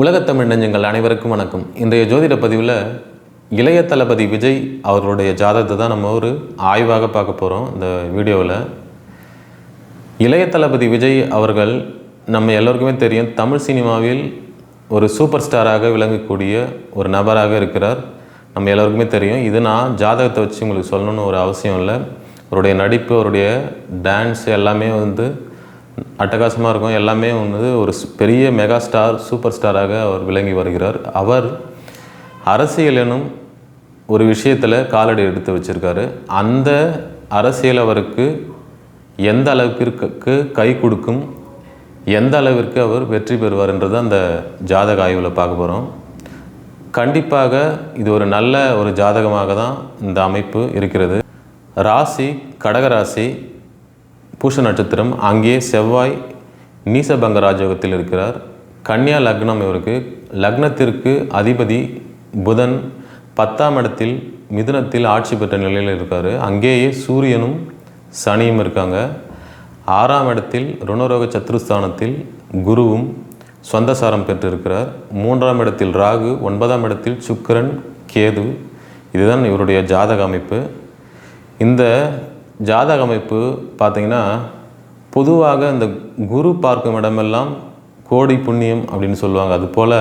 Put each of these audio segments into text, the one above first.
உலகத்தமிழ் நெஞ்சங்கள் அனைவருக்கும் வணக்கம். இன்றைய ஜோதிட பதிவில் இளைய தளபதி விஜய் அவர்களுடைய ஜாதகத்தை தான் நம்ம ஒரு ஆய்வாக பார்க்க போகிறோம் இந்த வீடியோவில் இளைய தளபதி விஜய் அவர்கள் நம்ம எல்லோருக்குமே தெரியும் தமிழ் சினிமாவில் ஒரு சூப்பர் ஸ்டாராக விளங்கக்கூடிய ஒரு நபராக இருக்கிறார். நம்ம எல்லோருக்குமே தெரியும். இது நான் ஜாதகத்தை வச்சு உங்களுக்கு சொல்லணும்னு ஒரு அவசியம் இல்லை. அவருடைய நடிப்பு அவருடைய டான்ஸ் எல்லாமே வந்து அட்டகாசமாக இருக்கும். எல்லாமே வந்து ஒரு ஸ்- பெரிய மெகா ஸ்டார் சூப்பர் ஸ்டாராக அவர் விளங்கி வருகிறார். அவர் அரசியல் எனும் ஒரு விஷயத்தில் காலடி எடுத்து வச்சுருக்காரு. அந்த அரசியல் அவருக்கு எந்த அளவிற்கு கை கொடுக்கும் எந்த அளவிற்கு அவர் வெற்றி பெறுவார்ன்றது அந்த ஜாதக ஆய்வில் பார்க்க போகிறோம் கண்டிப்பாக இது ஒரு நல்ல ஒரு ஜாதகமாக தான் இந்த அமைப்பு இருக்கிறது. ராசி கடகராசி பூஷ நட்சத்திரம். அங்கே செவ்வாய் நீசபங்க ராஜயோகத்தில் இருக்கிறார். கன்னியா லக்னம் இவருக்கு. லக்னத்திற்கு அதிபதி புதன் பத்தாம் இடத்தில் மிதுனத்தில் ஆட்சி பெற்ற நிலையில் இருக்கார். அங்கேயே சூரியனும் சனியும் இருக்காங்க. ஆறாம் இடத்தில் ருணரோக சத்துருஸ்தானத்தில் குருவும் சொந்தசாரம் பெற்றிருக்கிறார். மூன்றாம் இடத்தில் ராகு ஒன்பதாம் இடத்தில் சுக்கிரன் கேது. இதுதான் இவருடைய ஜாதக அமைப்பு. இந்த ஜாதக அமைப்பு பார்த்திங்கன்னா பொதுவாக இந்த குரு பார்க்கும் இடமெல்லாம் கோடி புண்ணியம் அப்படின்னு சொல்லுவாங்க. அதுபோல்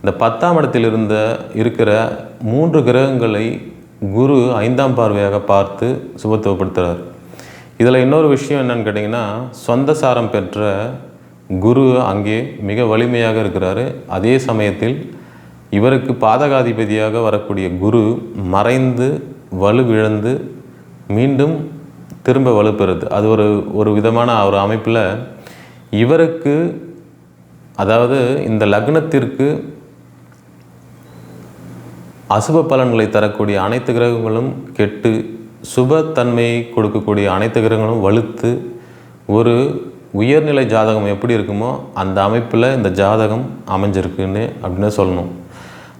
இந்த பத்தாம் இடத்தில் இருந்த இருக்கிற மூன்று கிரகங்களை குரு ஐந்தாம் பார்வையாக பார்த்து சுபத்துவப்படுத்துகிறார் இதில் இன்னொரு விஷயம் என்னன்னு கேட்டிங்கன்னா சொந்த சாரம் பெற்ற குரு அங்கே மிக வலிமையாக இருக்கிறாரு. அதே சமயத்தில் இவருக்கு பாதகாதிபதியாக வரக்கூடிய குரு மறைந்து வலுவிழந்து மீண்டும் திரும்ப வலுப்பெறுது. அது ஒரு ஒரு விதமான ஒரு அமைப்பில் இவருக்கு அதாவது இந்த லக்னத்திற்கு அசுப பலன்களை தரக்கூடிய அனைத்து கிரகங்களும் கெட்டு சுபத்தன்மையை கொடுக்கக்கூடிய அனைத்து கிரகங்களும் வலுத்து ஒரு உயர்நிலை ஜாதகம் எப்படி இருக்குமோ அந்த அமைப்பில் இந்த ஜாதகம் அமைஞ்சிருக்குன்னு அப்படின்னு சொல்லணும்.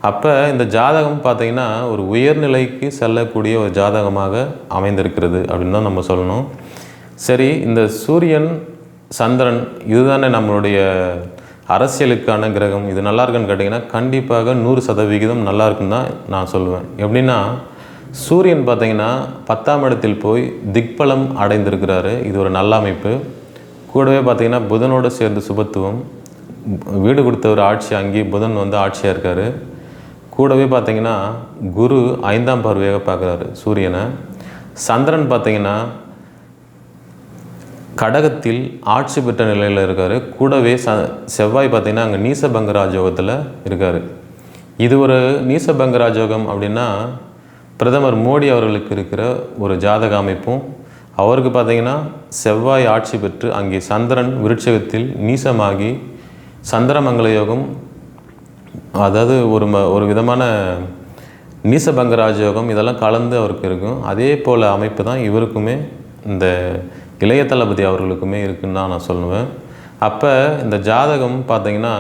அப்போ இந்த ஜாதகம் பார்த்திங்கன்னா ஒரு உயர்நிலைக்கு செல்லக்கூடிய ஒரு ஜாதகமாக அமைந்திருக்கிறது அப்படின்னு தான் நம்ம சொல்லணும். சரி இந்த சூரியன் சந்திரன் இதுதானே நம்மளுடைய அரசியலுக்கான கிரகம். இது நல்லா இருக்குன்னு கேட்டிங்கன்னா கண்டிப்பாக நூறு சதவிகிதம் நல்லா இருக்குன்னு தான் நான் சொல்லுவேன். எப்படின்னா சூரியன் பார்த்திங்கன்னா பத்தாம் இடத்தில் போய் திக்பலம் அடைந்திருக்கிறாரு. இது ஒரு நல்ல அமைப்பு. கூடவே பார்த்திங்கன்னா புதனோடு சேர்ந்து சுபத்துவம். வீடு கொடுத்தவர் ஆட்சி அங்கேயே புதன் வந்து ஆட்சியாக இருக்கார். கூடவே பார்த்தீங்கன்னா குரு ஐந்தாம் பார்வையாக பார்க்குறாரு சூரியனை. சந்திரன் பார்த்தீங்கன்னா கடகத்தில் ஆட்சி பெற்ற நிலையில் இருக்கார். கூடவே ச செவ்வாய் பார்த்தீங்கன்னா அங்கே நீசபங்க ராஜோகத்தில் இருக்கார். இது ஒரு நீசபங்க ராஜோகம் அப்படின்னா பிரதமர் மோடி அவர்களுக்கு இருக்கிற ஒரு ஜாதக அமைப்பும் அவருக்கு பார்த்தீங்கன்னா செவ்வாய் ஆட்சி பெற்று அங்கே சந்திரன் விருட்சகத்தில் நீசமாகி சந்திரமங்கல யோகம் அதாவது ஒரு ம ஒரு விதமான நீசபங்க ராஜயோகம் இதெல்லாம் கலந்து அவருக்கு இருக்கும். அதே போல் அமைப்பு தான் இவருக்குமே இந்த இளைய தளபதி அவர்களுக்குமே இருக்குன்னு தான் நான் சொல்லுவேன். அப்போ இந்த ஜாதகம் பார்த்திங்கன்னா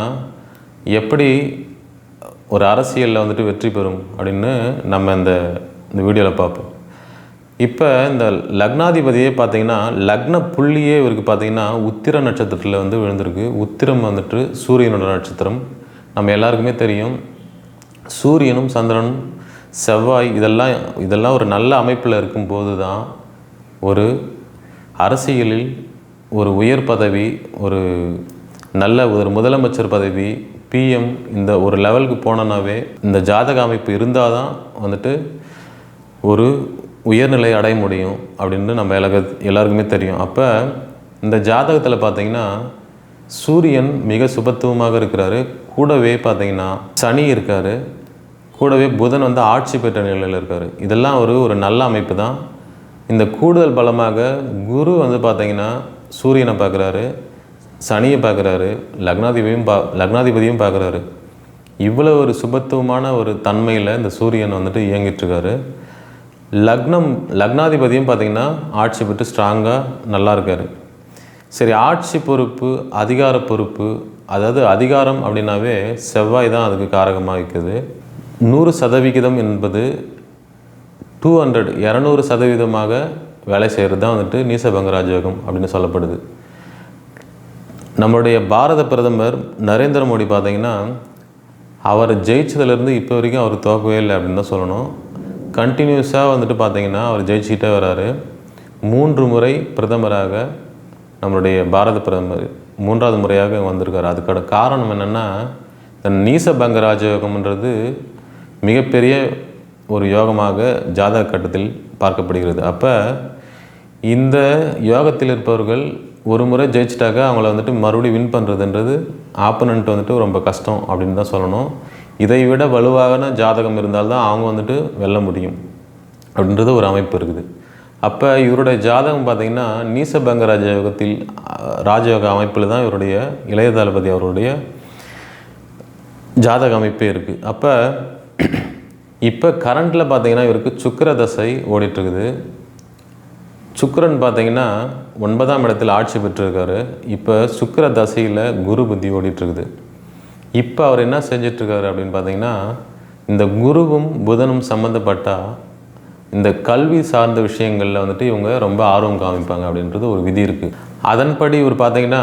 எப்படி ஒரு அரசியலில் வந்துட்டு வெற்றி பெறும் அப்படின்னு நம்ம இந்த இந்த வீடியோவில் பார்ப்போம். இப்போ இந்த லக்னாதிபதியே பார்த்திங்கன்னா லக்ன புள்ளியே இவருக்கு பார்த்தீங்கன்னா உத்திர நட்சத்திரத்தில் வந்து விழுந்திருக்கு. உத்திரம் வந்துட்டு சூரியனோட நட்சத்திரம். நம்ம எல்லாருக்குமே தெரியும் சூரியனும் சந்திரனும் செவ்வாய் இதெல்லாம் இதெல்லாம் ஒரு நல்ல அமைப்பில் இருக்கும்போது தான் ஒரு அரசியலில் ஒரு உயர் பதவி ஒரு நல்ல ஒரு முதலமைச்சர் பதவி பிஎம் இந்த ஒரு லெவலுக்கு போனோன்னாவே இந்த ஜாதக அமைப்பு இருந்தால் தான் வந்துட்டு ஒரு உயர்நிலை அடைய முடியும் அப்படின்னு நம்ம எல்லா எல்லாருக்குமே தெரியும். அப்போ இந்த ஜாதகத்தில் பார்த்திங்கன்னா சூரியன் மிக சுபத்துவமாக இருக்கிறாரு. கூடவே பார்த்தீங்கன்னா சனி இருக்கார். கூடவே புதன் வந்து ஆட்சி பெற்ற நிலையில் இருக்கார். இதெல்லாம் ஒரு ஒரு நல்ல அமைப்பு தான். இந்த கூடுதல் பலமாக குரு வந்து பார்த்தீங்கன்னா சூரியனை பார்க்குறாரு. சனியை பார்க்குறாரு. லக்னாதிபதியும் பா லக்னாதிபதியும் பார்க்குறாரு. இவ்வளோ ஒரு சுபத்துவமான ஒரு தன்மையில் இந்த சூரியன் வந்துட்டு இயங்கிட்டுருக்காரு லக்னம் லக்னாதிபதியும் பார்த்தீங்கன்னா ஆட்சி பெற்று ஸ்ட்ராங்காக நல்லா இருக்காரு. சரி ஆட்சி பொறுப்பு அதிகார பொறுப்பு அதாவது அதிகாரம் அப்படின்னாவே செவ்வாய் தான் அதுக்கு காரகமாக இருக்குது. நூறு சதவிகிதம் என்பது டூ ஹண்ட்ரட் இரநூறு சதவீதமாக வேலை செய்கிறது தான் வந்துட்டு நீசபங்க ராஜயோகம் அப்படின்னு சொல்லப்படுது. நம்மளுடைய பாரத பிரதமர் நரேந்திர மோடி பார்த்திங்கன்னா அவர் ஜெயிச்சதுலேருந்து இப்போ வரைக்கும் அவர் தோக்கவே இல்லை அப்படின்னு தான் சொல்லணும். கண்டினியூஸாக வந்துட்டு பார்த்திங்கன்னா அவர் ஜெயிச்சுக்கிட்டே வராரு. மூன்று முறை பிரதமராக நம்மளுடைய பாரத பிரதமர் மூன்றாவது முறையாக வந்திருக்கார். அதுக்கான காரணம் என்னென்னா இந்த நீசபங்க ராஜயோகம்ன்றது மிகப்பெரிய ஒரு யோகமாக ஜாதக கட்டத்தில் பார்க்கப்படுகிறது. அப்போ இந்த யோகத்தில் இருப்பவர்கள் ஒரு முறை ஜெயிச்சிட்டாக்க அவங்கள வந்துட்டு மறுபடியும் வின் பண்ணுறதுன்றது ஆப்பனண்ட் வந்துட்டு ரொம்ப கஷ்டம் அப்படின்னு தான் சொல்லணும். இதை விட வலுவான ஜாதகம் இருந்தால்தான் அவங்க வந்துட்டு வெல்ல முடியும் அப்படின்றது ஒரு அமைப்பு இருக்குது. அப்போ இவருடைய ஜாதகம் பார்த்திங்கன்னா நீசபங்க ராஜயோகத்தில் ராஜயோக அமைப்பில் தான் இவருடைய இளைய தளபதி அவருடைய ஜாதக அமைப்பே இருக்குது அப்போ இப்போ கரண்டில் பார்த்தீங்கன்னா இவருக்கு சுக்கர தசை ஓடிட்டுருக்குது. சுக்கரன் பார்த்தீங்கன்னா ஒன்பதாம் இடத்தில் ஆட்சி பெற்றிருக்காரு. இப்போ சுக்கர தசையில் குரு புத்தி ஓடிட்டுருக்குது. இப்போ அவர் என்ன செஞ்சிட்ருக்காரு அப்படின்னு பார்த்தீங்கன்னா இந்த குருவும் புதனும் சம்மந்தப்பட்டால் இந்த கல்வி சார்ந்த விஷயங்களில் வந்துட்டு இவங்க ரொம்ப ஆர்வம் காமிப்பாங்க அப்படின்றது ஒரு விதி இருக்குது அதன்படி இவர் பார்த்தீங்கன்னா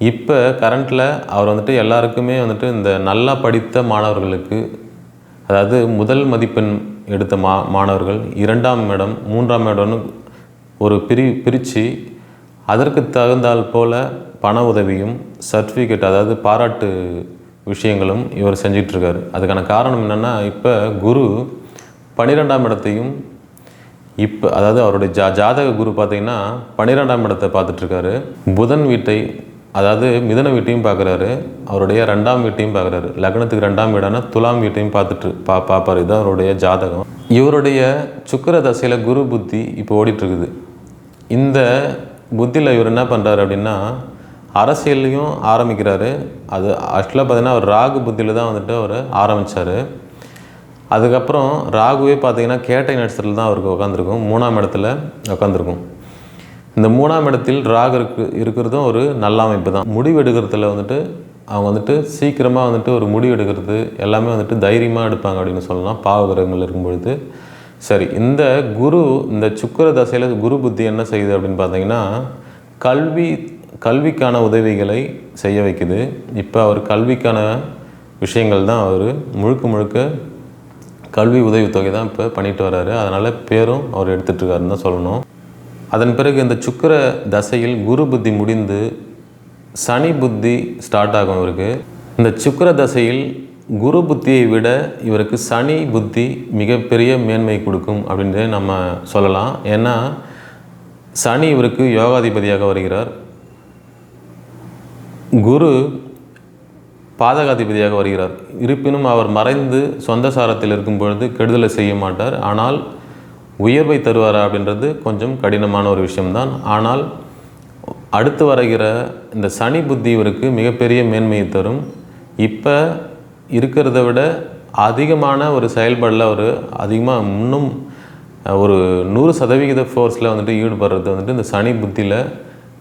இப்போ கரண்ட்டில் அவர் வந்துட்டு எல்லாருக்குமே வந்துட்டு இந்த நல்லா படித்த மாணவர்களுக்கு அதாவது முதல் மதிப்பெண் எடுத்த மா மாணவர்கள் இரண்டாம் இடம் மூன்றாம் இடம்னு ஒரு பிரி பிரித்து அதற்கு தகுந்தால் போல் பண உதவியும் சர்டிஃபிகேட் அதாவது பாராட்டு விஷயங்களும் இவர் செஞ்சிகிட்ருக்காரு அதுக்கான காரணம் என்னென்னா இப்போ குரு பன்னிரெண்டாம் இடத்தையும் இப்போ அதாவது அவருடைய ஜா ஜாதக குரு பார்த்தீங்கன்னா பன்னிரெண்டாம் இடத்தை பார்த்துட்ருக்காரு. புதன் வீட்டை அதாவது மிதன வீட்டையும் பார்க்குறாரு. அவருடைய ரெண்டாம் வீட்டையும் பார்க்குறாரு. லக்னத்துக்கு ரெண்டாம் வீடான துலாம் வீட்டையும் பார்த்துட்டு பா பார்ப்பார். இதுதான் அவருடைய ஜாதகம். இவருடைய சுக்கிர தசையில் குரு புத்தி இப்போ ஓடிட்டுருக்குது இந்த புத்தியில் இவர் என்ன பண்ணுறாரு அப்படின்னா அரசியல்லையும் ஆரம்பிக்கிறாரு. அது ஆக்சுவலாக பார்த்தீங்கன்னா அவர் ராகு புத்தியில் தான் வந்துட்டு அவர் ஆரம்பித்தார் அதுக்கப்புறம் ராகுவே பார்த்தீங்கன்னா கேட்டை நட்சத்திரத்தில் தான் அவருக்கு உட்காந்துருக்கும் மூணாம் இடத்துல உட்காந்துருக்கும் இந்த மூணாம் இடத்தில் ராகு இருக்கு இருக்கிறதும் ஒரு நல்ல அமைப்பு தான். முடிவு எடுக்கிறதுல வந்துட்டு அவங்க வந்துட்டு சீக்கிரமாக வந்துட்டு ஒரு முடிவு எடுக்கிறது எல்லாமே வந்துட்டு தைரியமாக எடுப்பாங்க அப்படின்னு சொல்லலாம். பாவகிரகங்கள் இருக்கும் பொழுது சரி இந்த குரு இந்த சுக்கிர தசையில் குரு புத்தி என்ன செய்யுது அப்படின்னு பார்த்தீங்கன்னா கல்வி கல்விக்கான உதவிகளை செய்ய வைக்குது. இப்போ அவர் கல்விக்கான விஷயங்கள் தான் அவர் முழுக்க முழுக்க கல்வி உதவித்தொகை தான் இப்போ பண்ணிட்டு வராரு. அதனால் பேரும் அவர் எடுத்துட்டு இருக்காருன்னு தான் சொல்லணும். அதன் பிறகு இந்த சுக்கிர தசையில் குரு புத்தி முடிந்து சனி புத்தி ஸ்டார்ட் ஆகும் இவருக்கு. இந்த சுக்கர தசையில் குரு புத்தியை விட இவருக்கு சனி புத்தி மிகப்பெரிய மேன்மை கொடுக்கும் அப்படின்றத நம்ம சொல்லலாம். ஏன்னா சனி இவருக்கு யோகாதிபதியாக வருகிறார். குரு பாதகாதிபதியாக வருகிறார். இருப்பினும் அவர் மறைந்து சொந்த சாரத்தில் இருக்கும் பொழுது கெடுதலை செய்ய மாட்டார். ஆனால் உயர்வை தருவாரா அப்படின்றது கொஞ்சம் கடினமான ஒரு விஷயம்தான். ஆனால் அடுத்து வருகிற இந்த சனி புத்தி இவருக்கு மிகப்பெரிய மேன்மையை தரும். இப்போ இருக்கிறத விட அதிகமான ஒரு செயல்பாடில் அவர் அதிகமாக இன்னும் ஒரு நூறு சதவிகித ஃபோர்ஸில் வந்துட்டு ஈடுபடுறது வந்துட்டு இந்த சனி புத்தியில்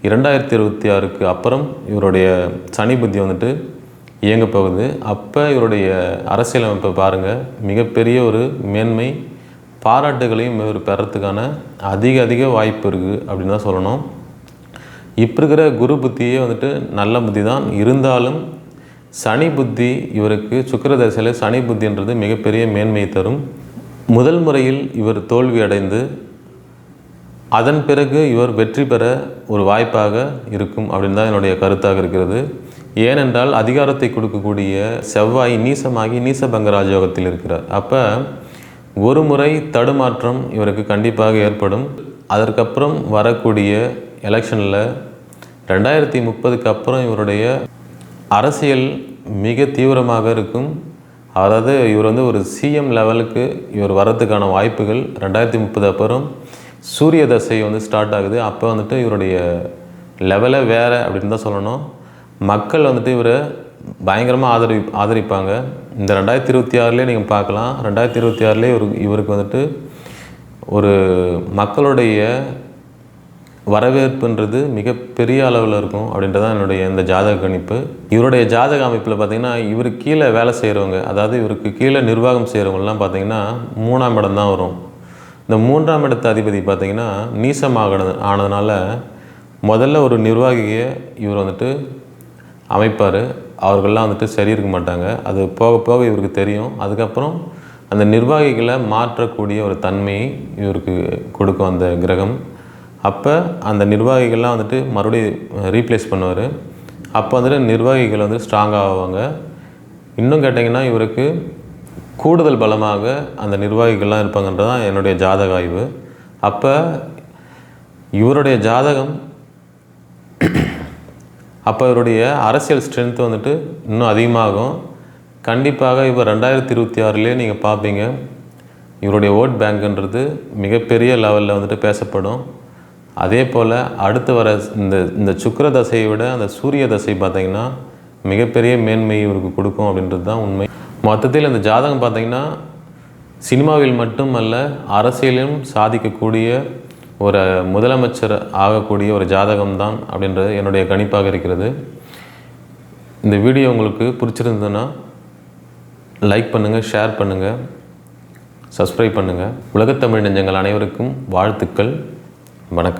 இரண்டாயிரத்தி இருபத்தி ஆறுக்கு அப்புறம் இவருடைய சனி புத்தி வந்துட்டு இயங்க போகுது. அப்போ இவருடைய அரசியலமைப்பை பாருங்கள் மிகப்பெரிய ஒரு மேன்மை பாராட்டுகளையும் இவர் பெறத்துக்கான அதிக அதிக வாய்ப்பு இருக்குது அப்படின்னு தான் சொல்லணும். இப்போ இருக்கிற குரு புத்தியே வந்துட்டு நல்ல புத்தி தான். இருந்தாலும் சனி புத்தி இவருக்கு சுக்கர தசையில் சனி புத்தின்றது மிகப்பெரிய மேன்மையை தரும். முதல் முறையில் இவர் தோல்வி அடைந்து அதன் பிறகு இவர் வெற்றி பெற ஒரு வாய்ப்பாக இருக்கும் அப்படின்னு தான் என்னுடைய கருத்தாக இருக்கிறது. ஏனென்றால் அதிகாரத்தை கொடுக்கக்கூடிய செவ்வாய் நீசமாகி நீசபங்க ராஜயோகத்தில் இருக்கிறார். அப்போ ஒரு முறை தடுமாற்றம் இவருக்கு கண்டிப்பாக ஏற்படும். அதற்கப்புறம் வரக்கூடிய எலெக்ஷனில் ரெண்டாயிரத்தி முப்பதுக்கு அப்புறம் இவருடைய அரசியல் மிக தீவிரமாக இருக்கும். அதாவது இவர் வந்து ஒரு சிஎம் லெவலுக்கு இவர் வர்றதுக்கான வாய்ப்புகள் ரெண்டாயிரத்தி முப்பது அப்புறம் சூரிய தசை வந்து ஸ்டார்ட் ஆகுது. அப்போ வந்துட்டு இவருடைய லெவலை வேறு அப்படின்னு தான் சொல்லணும். மக்கள் வந்துட்டு இவரை பயங்கரமாக ஆதரி ஆதரிப்பாங்க. இந்த ரெண்டாயிரத்தி இருபத்தி ஆறுலேயே நீங்கள் பார்க்கலாம். ரெண்டாயிரத்தி இருபத்தி ஆறுலேயே இவருக்கு இவருக்கு வந்துட்டு ஒரு மக்களுடைய வரவேற்புன்றது மிகப்பெரிய அளவில் இருக்கும் அப்படின்றது தான் என்னுடைய இந்த ஜாதக கணிப்பு. இவருடைய ஜாதக அமைப்பில் பார்த்திங்கன்னா இவருக்கு கீழே வேலை செய்கிறவங்க அதாவது இவருக்கு கீழே நிர்வாகம் செய்கிறவங்கலாம் பார்த்திங்கன்னா மூணாம் இடம் தான் வரும். இந்த மூன்றாம் இடத்து அதிபதி பார்த்திங்கன்னா நீசமாகனது ஆனதுனால முதல்ல ஒரு நிர்வாகியை இவர் வந்துட்டு அமைப்பார். அவர்கள்லாம் வந்துட்டு சரி இருக்க மாட்டாங்க. அது போக போக இவருக்கு தெரியும். அதுக்கப்புறம் அந்த நிர்வாகிகளை மாற்றக்கூடிய ஒரு தன்மையை இவருக்கு கொடுக்கும் அந்த கிரகம். அப்போ அந்த நிர்வாகிகள்லாம் வந்துட்டு மறுபடியும் ரீப்ளேஸ் பண்ணுவார். அப்போ வந்துட்டு நிர்வாகிகள் வந்து ஸ்ட்ராங்காக ஆவாங்க. இன்னும் கேட்டிங்கன்னா இவருக்கு கூடுதல் பலமாக அந்த நிர்வாகிகள்லாம் இருப்பாங்கன்றது தான் என்னுடைய ஜாதக ஆய்வு. அப்போ இவருடைய ஜாதகம் அப்போ இவருடைய அரசியல் ஸ்ட்ரென்த் வந்துட்டு இன்னும் அதிகமாகும். கண்டிப்பாக இவர் ரெண்டாயிரத்தி இருபத்தி ஆறுலேயே நீங்கள் பார்ப்பீங்க இவருடைய ஓட் பேங்க்ன்றது மிகப்பெரிய லெவலில் வந்துட்டு பேசப்படும். அதே போல் அடுத்து வர இந்த இந்த சுக்கர தசையை விட அந்த சூரிய தசை பார்த்தீங்கன்னா மிகப்பெரிய மேன்மை இவருக்கு கொடுக்கும் அப்படின்றது தான் உண்மை. மொத்தத்தில் இந்த ஜாதகம் பார்த்தீங்கன்னா சினிமாவில் மட்டுமல்ல அரசியலிலும் சாதிக்கக்கூடிய ஒரு முதலமைச்சர் ஆகக்கூடிய ஒரு ஜாதகம் தான் அப்படின்றது என்னுடைய கணிப்பாக இருக்கிறது. இந்த வீடியோ உங்களுக்கு பிடிச்சிருந்ததுன்னா லைக் பண்ணுங்கள் ஷேர் பண்ணுங்கள் சப்ஸ்கிரைப் பண்ணுங்கள் உலகத்தமிழ் நெஞ்சங்கள் அனைவருக்கும் வாழ்த்துக்கள். வணக்கம்.